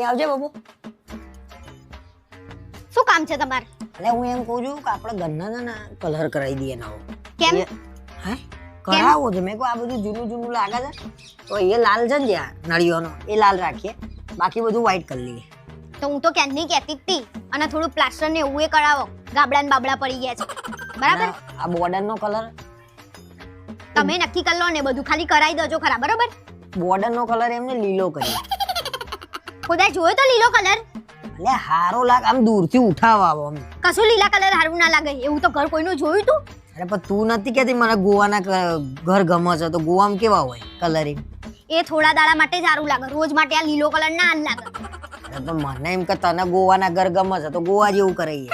એ આવજે બાબુ. શું કામ છે તમારે? એટલે હું એમ કહું છું કે આપણે છે કલર કરાવી દઈએ નવો. કેમ? હે? કરાવો છે. મેં કહું આ બધું જૂનું જૂનું લાગે છે. તો એ લાલ છે ને જ્યાં નળીઓનો એ લાલ રાખીએ. બાકી બધું વ્હાઈટ કરી લઈએ. તો હું તો ક્યાંની કહેતી જ તી. અને થોડું પ્લાસ્ટર ને એવું એ કરાવો. ગાબડા ને બાબડા પડી ગયા છે. બરાબર? આ બોર્ડર નો કલર તમે નક્કી કરી લો ને બધું ખાલી કરાવી દેજો ખરા. બરોબર? બોર્ડર નો કલર એમને લીલો કરીએ. ખુદા જોયો તો લીલો કલર? એટલે હારો લાગ આમ દૂરથી ઉઠાવ આવો અમે. કશું લીલા કલર હારું ના લાગે એવું તો ઘર કોઈનું જોયું તું? અરે પણ તું નથી કહેતી મને ગોવાના ઘર ગમે છે તો ગોવામાં કેવા હોય કલરિંગ એ થોડા દાડા માટે જ સારું લાગે રોજ માટે આ લીલો કલર ના લાગે. તો મને એમ કે તને ગોવાના ઘર ગમે છે તો ગોવા જેવું કરીએ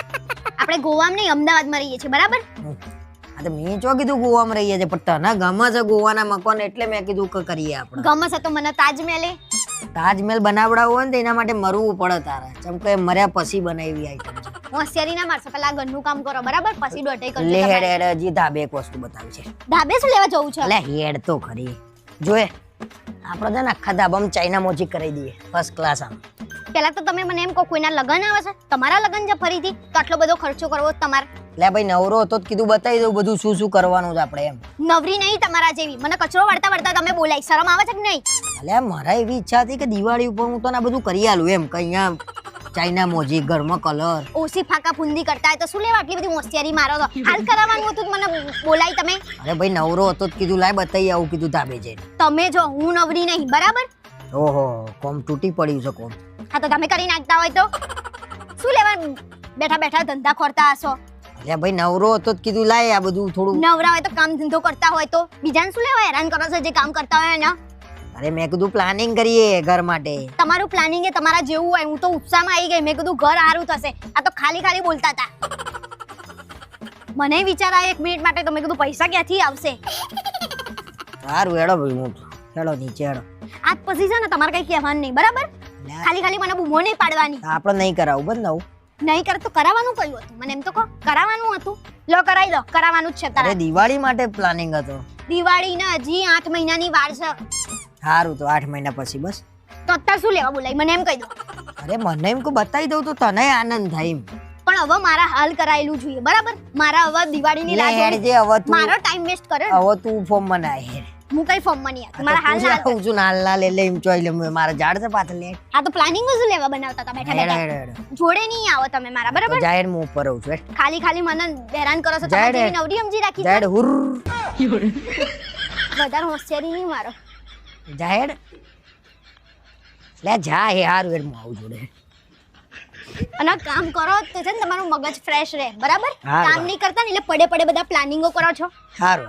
આપણે ગોવામાં નહીં અમદાવાદમાં રહીએ છીએ બરાબર? આ તો મેં ચો કીધું ગોવામાં રહીએ છીએ પણ તને ગમે છે ગોવાના મકાન એટલે મેં કીધું કે કરીએ આપણે. ગમે છે તો મને તાજમહેલે તાજમહેલ બનાવડાવવો હોય ને તો એના માટે મરવું પડે તારે. ચમ કે મર્યા પછી બનાવી આઈટમ છે. હોશિયારી ના મારશો પેલા ઘરનું કામ કરો બરાબર? પછી દોઢાઈ કરજો લે હેડ. હેડ હજી ધાબે એક વસ્તુ બતાવી છે. ધાબે શું લેવા જવું છે? લે હેડ તો ખરી. જોએ આપણે છે ને આખા ધાબામાં ચાઇના મોજી કરી દઈએ ફર્સ્ટ ક્લાસ આમ. પેલા તો તમે મને એમ કહો કોઈના લગન આવે છે? તમારા લગન છે ફરીથી? તો આટલો બધો ખર્ચો કરવો તમારે? લે ભાઈ નવરો હતો કીધું બતાવી દઉં બધું શું શું કરવાનું છે આપણે એમ. નવરી નહીં તમારા જેવી. મને કચરો વાળતા વાળતા તમે બોલાય. શરમ આવે છે કે નહીં? એટલે મારા એવી ઈચ્છા હતી કે દિવાળી ઉપર હું તો આ બધું કરી આલું એમ કે અહીંયા ચાઇના મોજી ઘરમાં કલર. ઓછી ફાકા ફુંદી કરતા હોય તો શું લેવા? આટલી બધી હોશિયારી મારો તો. હાલ કરાવવાનું હતું મને બોલાય તમે. અરે ભાઈ નવરો હતો કીધું લાય બતાવી આવું કીધું ધાબે જઈને. તમે જો હું નવરી નહીં બરાબર? ઓહો કોમ તૂટી પડ્યું છે કોમ. હા તો તમે કરી નાખતા હોય તો? શું લેવા બેઠા બેઠા ધંધા ખોરતા હશો? એટલે ભાઈ નવરો હતો જ કીધું લાય આ બધું થોડું. નવરા હોય તો કામ ધંધો કરતા હોય તો? બીજાને શું લેવા હેરાન કરો છો જે કામ કરતા હોય ને? અરે મેં કીધું પ્લાનિંગ કરીએ ઘર માટે. તમારું પ્લાનિંગ એ તમારા જેવું હોય હું તો ઉત્સાહમાં આવી ગઈ મેં કીધું ઘર સારું થશે. આ તો ખાલી ખાલી બોલતા હતા. મને વિચાર આવ્યો એક મિનિટ માટે તો મેં કીધું પૈસા ક્યાંથી આવશે? સારું હેડો ભાઈ હું હેડો નીચે હેડો. આજ પછી છે ને તમારે કઈ કહેવાનું નહીં બરાબર? ખાલી ખાલી મને બૂમો નહીં પાડવાની. આપણે નહીં કરાવું બસ નવું. નહીં કર તો કરાવવાનું કયું હતું? મને એમ તો કહો કરાવવાનું હતું. લો કરાવી લો કરાવવાનું જ છે તારે. દિવાળી માટે પ્લાનિંગ હતો. દિવાળીના હજી આઠ મહિનાની વાર છે. સારું તો આઠ મહિના પછી બસ. તો અત્યારે શું લેવા બોલાય? મને એમ કહી દો. અરે મને એમ કો બતાવી દઉં તો તને આનંદ થાય એમ. પણ હવે મારા હાલ કરાયેલું જોઈએ બરાબર? મારા હવે દિવાળીની લાગે જે હવે મારો ટાઈમ વેસ્ટ કરે ને. હવે તું ફોર્મ બનાય હેડ. હું કઈ ફોર્મમાં નહીં મારા હાલ ના હું છું નાલ નાલ એટલે એમ ચોઈ લે મારા ઝાડ છે પાછળ લે. આ તો પ્લાનિંગ જ લેવા બનાવતા હતા બેઠા બેઠા. જોડે નહીં આવો તમે મારા બરાબર? જાહેર હું ઉપર આવું છું ખાલી ખાલી મને હેરાન કરો છો તમે નવરી સમજી રાખી જાહેર હુર. વધારે હોશિયારી નહીં મારો. જાહેર લે જા હે હારું હું આવું જોડે. અને કામ કરો તો છે ને તમારું મગજ ફ્રેશ રહે બરાબર? કામ નહીં કરતા ને એટલે પડે પડે બધા પ્લાનિંગો કરો છો. સારું